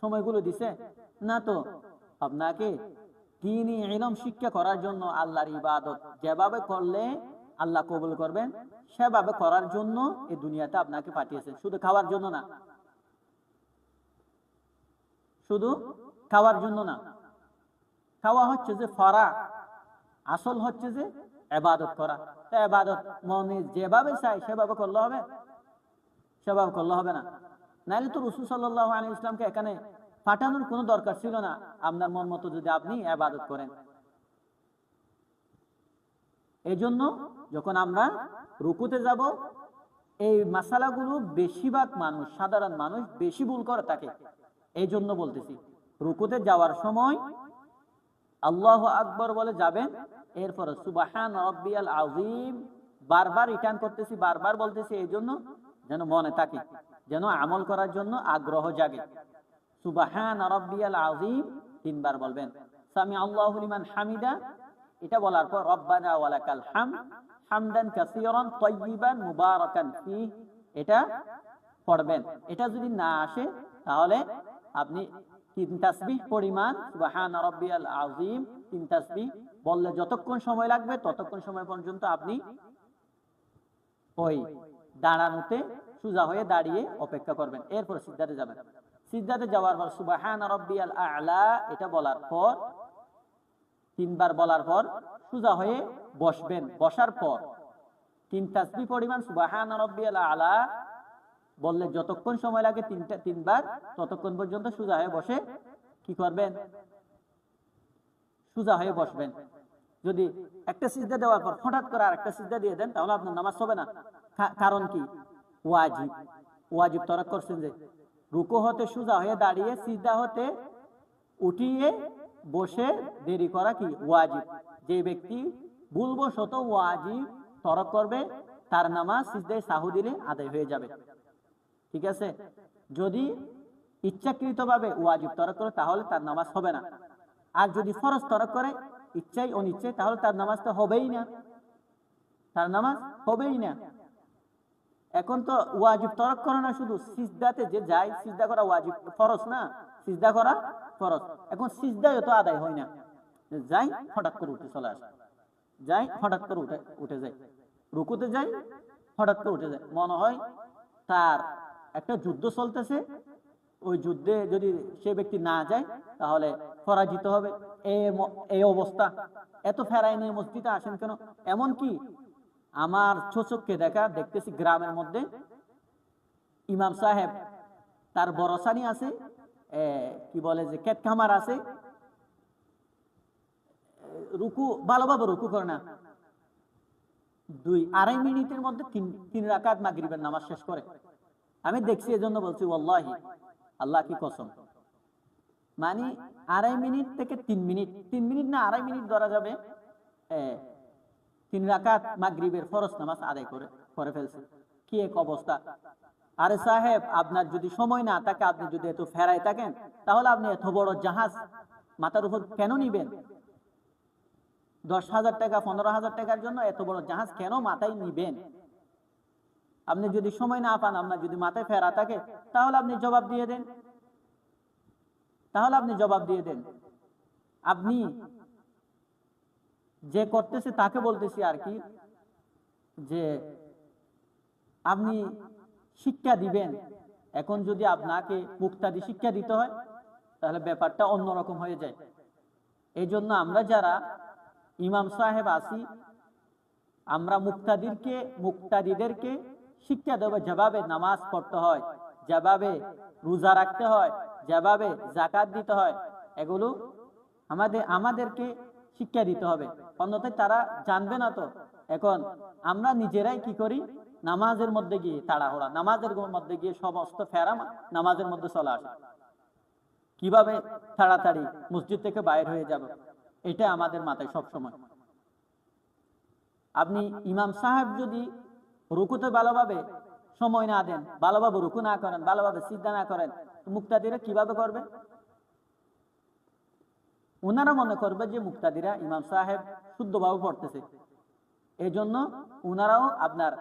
সময়গুলো দিছে? না তো। আপনাকে তিনি ইলম শিক্ষা করার জন্য আল্লাহর ইবাদত যেভাবে করলে আল্লাহ কবুল করবেন, সেভাবে করার জন্য এই দুনিয়াতে আপনাকে পাঠিয়েছেন। শুধু খাওয়ার জন্য না। শুধু খাওয়ার জন্য না। খাওয়া হচ্ছে যে ফরা, আসল হচ্ছে যে এবাদত করা। এবাদত মনে যেভাবে চাই সেভাবে করলে হবে? সেভাবে করলে হবে না। নাহলে তো রসুল সাল্লাহ আলী ইসলামকে এখানে পাঠানোর কোনো দরকার ছিল না। আপনার মন মতো যদি আপনি এবাদত করেন। এই জন্য যখন আমরা রুকুতে যাব, এই মাসালাগুলো বেশিরভাগ মানুষ, সাধারণ মানুষ বেশি ভুল করে থাকে। এই জন্য বলতেছি, রুকুতে যাওয়ার সময় আল্লাহ আকবর বলে যাবেন, এরপরে সুবাহান আজিম বারবার রিটার্ন করতেছি, বারবার বলতেছি এই জন্য যেন মনে থাকে। যেন আমল করার জন্য আগ্রহ জাগে। সুবাহান রব্বিয়াল আজিম তিনবার বলবেন হামিদা। এটা বলার পর হাম হামদান মুবারাকান ফি এটা পড়বেন। এটা যদি না আসে, তাহলে আপনি তিন তাসবিহ পরিমাণ, সুবহান রাব্বিয়াল আযীম, তিন তাসবিহ বললে যতক্ষণ সময় লাগবে, ততক্ষণ সময় পর্যন্ত আপনি ওই দাঁড়ানোতে সোজা হয়ে দাঁড়িয়ে অপেক্ষা করবেন। এরপর সিদ্ধাতে যাবেন। সিদ্ধাতে যাওয়ার পর, সুবাহান রব্বিয়াল আলা, এটা বলার পর, তিনবার বলার পর, সোজা হয়ে বসবেন। বসার পর, তিন তাসবি পরিমাণ সুবাহান রব্বিয়াল আলা বললে যতক্ষণ সময় লাগে তিনটা, তিনবার, ততক্ষণ পর্যন্ত সোজা হয়ে বসে কি করবেন? সোজা হয়ে বসবেন। যদি একটা সিজদা দেওয়ার পর হঠাৎ করে আর একটা সিজদা দিয়ে দেন, তাহলে আপনার নামাজ হবে না। কারণ কি? ওয়াজিব ওয়াজিব তরক করছেন যে, রুকু হতে সোজা হয়ে দাঁড়িয়ে সিজদা হতে উঠিয়ে বসে দেরি করা কি? ওয়াজিব। যে ব্যক্তি ভুলবশত ওয়াজিব তরক করবে, তার নামাজ সিজদায় সাহু দিলে আদায় হয়ে যাবে। ঠিক আছে? যদি ইচ্ছাকৃতভাবে ওয়াজিব তরক করে, তাহলে তার নামাজ হবে না। আর যদি ফরজ তরক করে, ইচ্ছাই অনিচ্ছাই, তাহলে তার নামাজ তো হবেই না। তার নামাজ হবেই না। এখন তো ওয়াজিব তরক করে না, শুধু সিজদাতে যে যায়, সিজদা করা ওয়াজিব ফরজ না, সিজদা করা ফরজ। এখন সিজদায় তো আদায় হয় না। যাই হঠাৎ করে উঠে চলে আসে। যাই হঠাৎ করে উঠে উঠে যায়। রুকুতে যাই, হঠাৎ করে উঠে যায়। মনে হয় তার একটা যুদ্ধ চলতেছে। ওই যুদ্ধে যদি সে ব্যক্তি না যায়, তাহলে পরাজিত হবে। এই অবস্থা। এত ফেরাই নিয়ে মসজিদে আসেন কেন? এমন কি আমার চোচককে দেখা, দেখতেছি গ্রামের মধ্যে। ইমাম সাহেব, তার বরসানি আছে কি বলে যে কেট খামার আছে। রুকু, ভালোভাবে রুকু করে না। দুই, আড়াই মিনিটের মধ্যে তিন তিন রাকাত মাগরিবের নামাজ শেষ করে। আমি দেখছি, এজন্য বলছি, ওয়াল্লাহি, আল্লাহ কি কসম? মানে আড়াই মিনিট থেকে তিন মিনিট তিন মিনিট না, আড়াই মিনিট ধরা যাবে। তিন রাকাত মাগরিবের ফরজ নামাজ আদায় করে করে ফেলছে। কি এক অবস্থা। আরে সাহেব, আপনার যদি সময় না থাকে, আপনি যদি এত ফেরায় থাকেন, তাহলে আপনি এত বড় জাহাজ মাথার উপর কেন নিবেন? দশ হাজার টাকা, পনেরো হাজার টাকার জন্য এত বড় জাহাজ কেন মাথায় নিবেন? আপনি যদি সময় না পান, আপনার যদি মাথায় ফেরা থাকে, তাহলে আপনি জবাব দিয়ে দেন। তাহলে আপনি জবাব দিয়ে দেন। আপনি যে করতেছে তাকে বলতেছি আর কি যে, আপনি শিক্ষা দিবেন। এখন যদি আপনাকে মুক্তাদি শিক্ষা দিতে হয়, তাহলে ব্যাপারটা অন্যরকম হয়ে যায়। এই জন্য আমরা যারা ইমাম সাহেব আছি, আমরা মুক্তাদিরকে, মুক্তাদিদেরকে শিক্ষা দেবো। যেভাবে নামাজ পড়তে হয়, যেভাবে রোজা রাখতে হয়, যেভাবে জাকাত দিতে হয়, এগুলো আমাদের, আমাদেরকে শিক্ষা দিতে হবে। অন্যথায় তারা জানবে না তো। এখন আমরা নিজেরাই কি করি? নামাজের মধ্যে গিয়ে তাড়াহুড়া, নামাজের মধ্যে গিয়ে সমস্ত ফেরা নামাজের মধ্যে চলে আসে। কীভাবে তাড়াতাড়ি মসজিদ থেকে বাইর হয়ে যাবে? এটা আমাদের মাথায় সব সময় আপনি ইমাম সাহেব যদি রুকুতে ভালোভাবে সময় না দেন, ভালোভাবে রুকু না করেন, ভালোভাবে সিদ্ধা না করেন, মুক্তাদিরা কীভাবে করবে? ওনারা মনে করবে যে মুক্তাদিরা ইমাম সাহেব শুদ্ধভাবে পড়তেছে। এই জন্য ওনারাও আপনার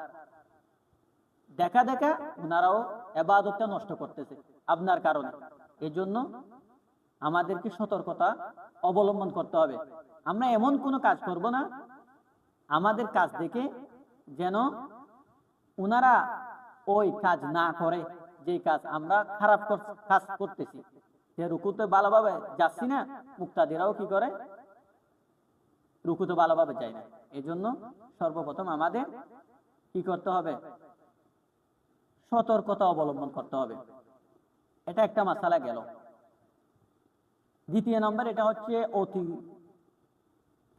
দেখা দেখা ওনারাও এবাদতটা নষ্ট করতেছে আপনার কারণে। এজন্য আমাদেরকে সতর্কতা অবলম্বন করতে হবে। আমরা এমন কোনো কাজ করব না, আমাদের কাজ দেখে যেন ওনারা ওই কাজ না করে যে কাজ আমরা খারাপ কাজ করতেছি। যে রুকুতে ভালোভাবে যাচ্ছি না, মুক্তাদিরাও কি করে? রুকুতে ভালোভাবে যায় না। এজন্য সর্বপ্রথম আমাদের কি করতে হবে? সতর্কতা অবলম্বন করতে হবে। এটা একটা মাসালা গেল। দ্বিতীয় নম্বর এটা হচ্ছে অতি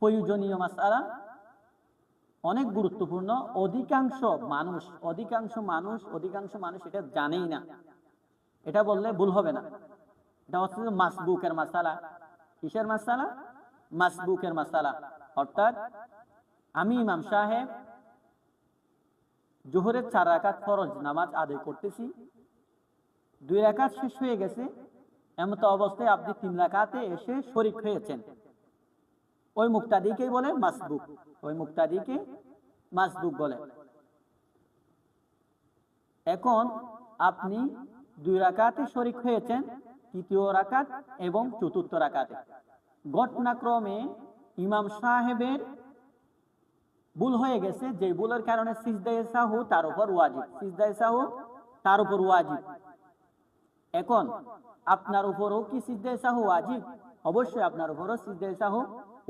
প্রয়োজনীয় মাসালা। অনেক গুরুত্বপূর্ণ। অধিকাংশ মানুষ অধিকাংশ মানুষ অধিকাংশ মানুষ এটা জানেই না। এটা বললে ভুল হবে না। এটা হচ্ছে মাসবুকের মাসালা। কিসের মাসালা? মাসবুকের মাসালা। অর্থাৎ আমি ইমাম সাহেব, জোহরের চার রাকাত ফরজ নামাজ আদায় করতেছি। দুই রাকাত শেষ হয়ে গেছে। এমত অবস্থায় আপনি তিন রাকাতে এসে শরিক হয়েছেন। ওই মুক্তাদিকেই বলে মাসবুক। ওই মুক্তাদিকে মাসবুক বলে। এখন আপনি দুই রাকাতে শরিক হয়েছেন। তৃতীয় রাকাত এবং চতুর্থ রাকাতে। ঘটনাক্রমে ইমাম সাহেবের ভুল হয়ে গেছে, যে ভুলের কারণে সিজদায়ে সাহু তার উপর ওয়াজিব। সিজদায়ে সাহু তার উপর ওয়াজিব। এখন, আপনার উপরও কি সিজদায়ে সাহু ওয়াজিব? অবশ্যই আপনার উপরও সিজদায়ে সাহু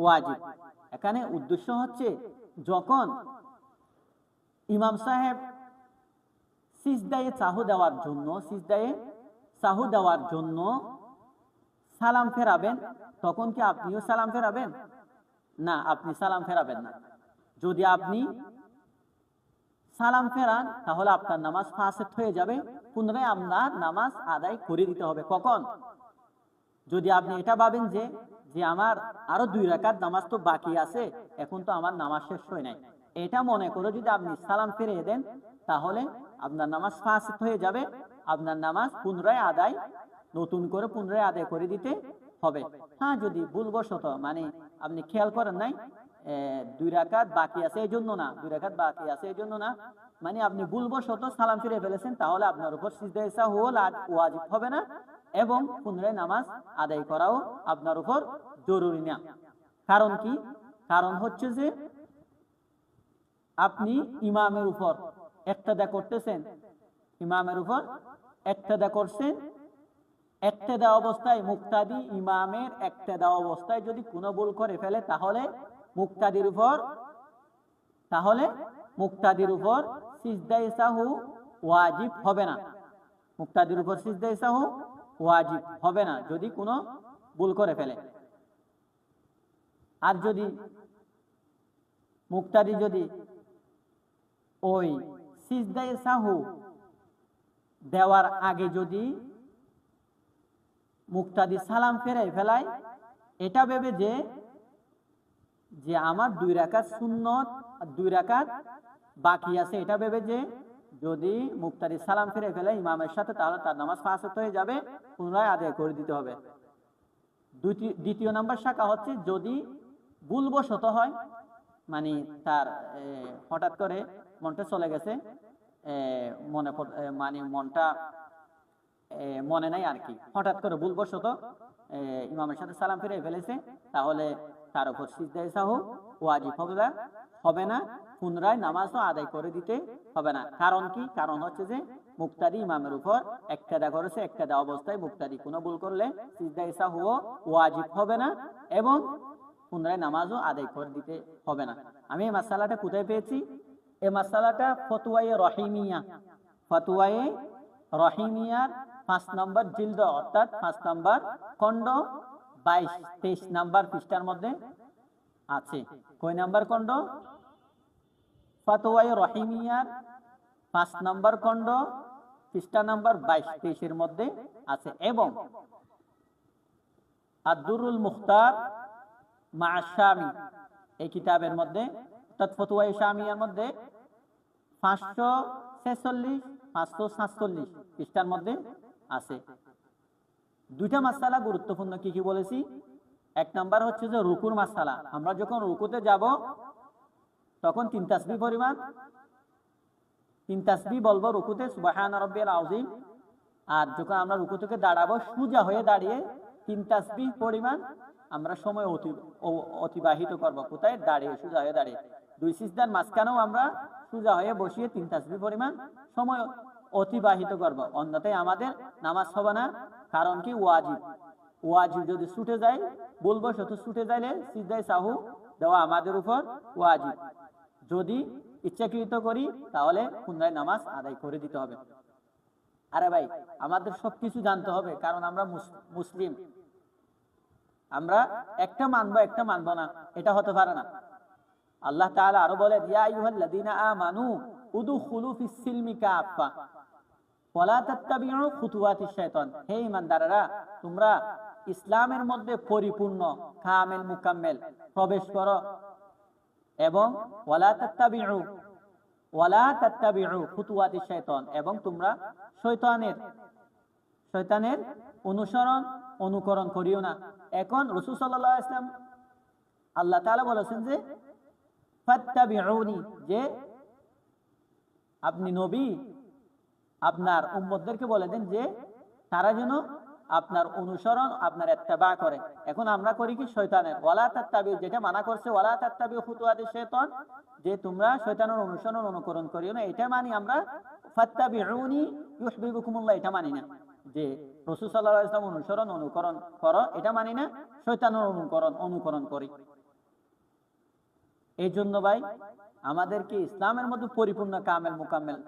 ওয়াজিব। এখানে উদ্দেশ্য হচ্ছে, যখন ইমাম সাহেব সিজদায়ে সাহু দেওয়ার জন্য, সিজদায়ে সাহু দেওয়ার জন্য সালাম ফেরাবেন? তখন কি আপনিও সালাম ফেরাবেন? না, আপনি সালাম ফেরাবেন না। যদি আপনি সালাম ফেরান, তাহলে আপনার নামাজ ফাসেট হয়ে যাবে। পুনরায় আপনার নামাজ আদায় করে দিতে হবে। কখন? যদি আপনি এটা ভাবেন যে যে আমার আরও দুই রাকাত নামাজ তো বাকি আছে, এখন তো আমার নামাজ শেষ হয় নাই। এটা মনে করে যদি আপনি সালাম ফিরিয়ে দেন, তাহলে আপনার নামাজ ফাসেট হয়ে যাবে। আপনার নামাজ পুনরায় আদায়, নতুন করে পুনরায় আদায় করে দিতে হবে। হ্যাঁ যদি ভুলবশত মানে আপনি খেয়াল করেন নাই দুই রাকাত বাকি আছে এই জন্য না, দুই রাকাত বাকি আছে এই জন্য না মানে আপনি ভুলবশত সালাম ফিরে ফেলেছেন, তাহলে আপনার উপর সিজদা ইসা হল আর ওয়াজিব হবে না এবং পুনরায় নামাজ আদায় করাও আপনার উপর জরুরি না। কারণ কি? কারণ হচ্ছে যে আপনি ইমামের উপর একতেদা করতেছেন, ইমামের উপর একতেদা করছেন একতেদা অবস্থায় মুক্তাদি ইমামের একতেদা অবস্থায় যদি কোনো ভুল করে ফেলে, তাহলে মুক্তাদির উপর, তাহলে মুক্তাদির উপর সিজদা ইসাহু ওয়াজিব হবে না। মুক্তাদির উপর সিজদা ইসাহু ওয়াজিব হবে না যদি কোনো ভুল করে ফেলে। আর যদি মুক্তাদি যদি ওই সিজদায়ে সাহু দেওয়ার আগে যদি মুক্তাদি সালাম ফেরাই ফেলায়, এটা ভেবে যে যে আমার দুই রাকাত সুন্নত দুই রাকাত বাকি আছে, এটা ভেবে যে যদি মুক্তাদি সালাম ফিরে ফেলে ইমামের সাথে তাহলে তার নামাজ ফাঁসত হয়ে যাবে, পুনরায় আদায় করে দিতে হবে। দ্বিতীয় নাম্বার শাখা হচ্ছে যদি ভুলবশত হয় মানে তার হঠাৎ করে মনটা চলে গেছে মনে মানে মনটা মনে নাই আর কি হঠাৎ করে ভুলবশত ইমামের সাথে সালাম ফিরে ফেলেছে। তাহলে তার উপর সিজদায়ে সাহু, ওয়াজিব হবে না হবে না, পুনরায় নামাজও আদায় করে দিতে হবে না। কারণ কি? কারণ হচ্ছে যে, মুক্তাদি ইমামের উপর একটাদা করেছে একটাদা অবস্থায় মুক্তাদি কোনো ভুল করলে সিজদায়ে সাহু ওয়াজিব হবে না এবং পুনরায় নামাজও আদায় করে দিতে হবে না। আমি এই মাসালাটা কোথায় পেয়েছি? এই মাসালাটা ফতুয়ায়ে রহিমিয়া। ফতুয়ায়ে রহিমিয়ার পাঁচ নম্বর জিল্দ, অর্থাৎ পাঁচ নম্বর খণ্ড বাইশ, তেইশ নম্বর পৃষ্ঠার মধ্যে আছে। কয় নাম্বার খণ্ড? ফতোয়াই রহিমিয়ার পাঁচ নম্বর খণ্ড পৃষ্ঠা নাম্বার বাইশ, তেইশের মধ্যে আছে। এবং আব্দুরুল মুখতার মা শামি এই কিতাবের মধ্যে অর্থাৎ ফতুয়াই শামিয়ার মধ্যে পাঁচশো ছেচল্লিশ, পাঁচশো সাতচল্লিশ পৃষ্ঠার মধ্যে আছে। দুইটা মাসালা গুরুত্বপূর্ণ, কি কি বলেছি? এক নাম্বার হচ্ছে যে রুকুর মাসালা। আমরা যখন রুকুতে যাব, তখন তিন তাসবি পরিমাণ, তিন তাসবি বলব রুকুতে, সুবাহান রব্বিল আউজিম আর যখন আমরা রুকু থেকে দাঁড়াবো, সোজা হয়ে দাঁড়িয়ে তিন তাসবিহ পরিমাণ আমরা সময় অতি অতিবাহিত করব। কোথায়? দাঁড়িয়ে, সোজা হয়ে দাঁড়িয়ে। দুই সিজদার মাঝখানেও আমরা সোজা হয়ে বসিয়ে তিন তাসবিহ পরিমাণ সময় অতিবাহিত করব। অন্যথায় আমাদের নামাজ হবে না, কারণ কি ওয়াজিব। ওয়াজিব যদি ছুটে যায় বলব শত ছুটে যাইলে সিজদায় সাহু দেওয়া আমাদের উপর ওয়াজিব। যদি ইচ্ছাকৃত করি, তাহলে পুনরায় নামাজ আদায় করে দিতে হবে। আরে ভাই, আমাদের সবকিছু জানতে হবে, কারণ আমরা মুস- মুসলিম। আমরা একটা মানবো একটা মানবো না, এটা হতে পারে না। আল্লাহ তাআলা আরও বলে ইয়া আইয়ুহাল্লাযীনা আমানু উদখুলু ফিস সিলমি কাফা ওয়ালা তাত্তাবিউ খুতুওয়াতিশ শাইতান। হে ঈমানদাররা, তোমরা ইসলামের মধ্যে পরিপূর্ণ, কামেল, মুকাম্মেল প্রবেশ করো এবং ওয়ালা তাত্তাবিউ ওয়ালা তাত্তাবিউ খুতুওয়াতিশ শাইতান এবং তোমরা শয়তানের শয়তানের অনুসরণ, অনুকরণ করিও না। এখন রাসূল সাল্লাল্লাহু আলাইহি ওয়াসাল্লাম আল্লাহ তাআলা বলেছেন যে যে আপনি নবী, আপনার উম্মতদেরকে বলে দেন যে তারা যেন আপনার অনুসরণ, আপনার এত্তেবা করে। এখন আমরা করি কি শয়তানের। ওয়ালা তাত্তাবি যেটা মানা করছে, ওয়ালা তাত্তাবি খুতুয়াতি শয়তান যে তোমরা শয়তানের অনুসরণ, অনুকরণ করিও না। এটা মানি আমরা ফাত্তাবিউনি ইউহিব্বুকুমুল্লাহ, এটা মানি না। যে রাসূল সাল্লাল্লাহু আলাইহি ওয়াসাল্লাম অনুসরণ, অনুকরণ করো, এটা মানি না শয়তানের অনুকরণ অনুকরণ করি। এই জন্য ভাই, আমাদেরকে ইসলামের মধ্যে পরিপূর্ণ কামেল মোকামেল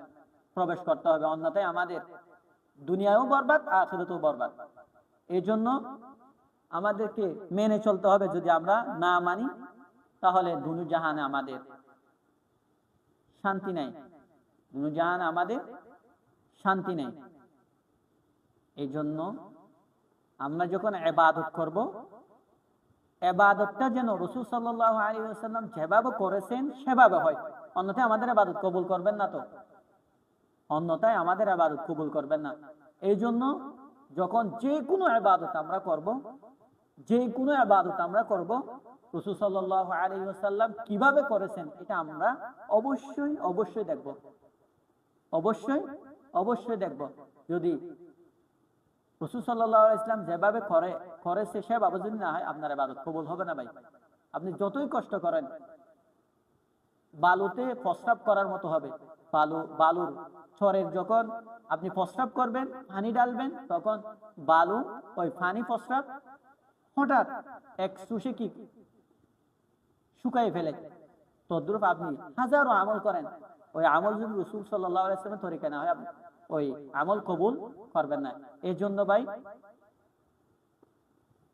প্রবেশ করতে হবে। অন্যথায় আমাদের দুনিয়াও বরবাদ, আখিরাতেও বরবাদ। এই জন্য আমাদেরকে মেনে চলতে হবে যদি আমরা না মানি, তাহলে দুনু জাহানে আমাদের শান্তি নাই। দুনু জাহানে আমাদের শান্তি নেই। এই জন্য আমরা যখন এবাদত করব এবাদতটা যেন রসুল সাল্লাহ আলী যেভাবে করেছেন, সেভাবে হয়। অন্যথায় আমাদের এবাদত কবুল করবেন না তো। অন্যথায় আমাদের আবাদত কবুল করবেন না। এই জন্য যখন যে কোনো আবাদত আমরা করব যে কোনো আবাদত আমরা করব, রসুল সাল্লাহ আলী আসাল্লাম কীভাবে করেছেন এটা আমরা অবশ্যই অবশ্যই দেখব। অবশ্যই অবশ্যই দেখব। যদি রসুল সাল্লাহ ইসলাম যেভাবে করে করেছে সেভাবে যদি না হয়, আপনার এবাদত কবুল হবে না ভাই। আপনি যতই কষ্ট করেন, বালুতে প্রস্রাব করার মতো হবে। বালু, বালুর ছরের যখন আপনি প্রস্রাব করবেন, পানি ডালবেন তখন বালু ওই পানি প্রস্রাব হঠাৎ এক সুষে কি শুকাই ফেলে। তদ্রুপ আপনি হাজারো আমল করেন। ওই আমল যদি রসুল সাল্লাহ আলাইসলামের তরিকা না হয়, আপনি ওই আমল কবুল করবেন না। এই জন্য ভাই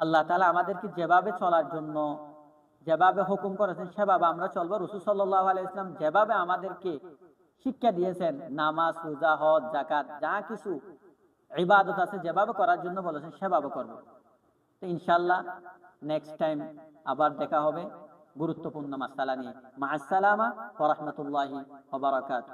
আল্লাহ তালা আমাদেরকে যেভাবে চলার জন্য যেভাবে হুকুম করেছেন সেভাবে আমরা চলবো। রসুল সাল্লাহ আলাইসলাম যেভাবে আমাদেরকে শিক্ষা দিয়েছেন নামাজ রোজা হজ জাকাত যা কিছু ইবাদত আছে যেভাবে করার জন্য বলেছেন সেভাবে করব। তো ইনশাল্লাহ নেক্সট টাইম আবার দেখা হবে। গুরুত্বপূর্ণ মাসালা নিয়ে। মা আসসালামা ওরহমতুল্লাহি ওবরাকাত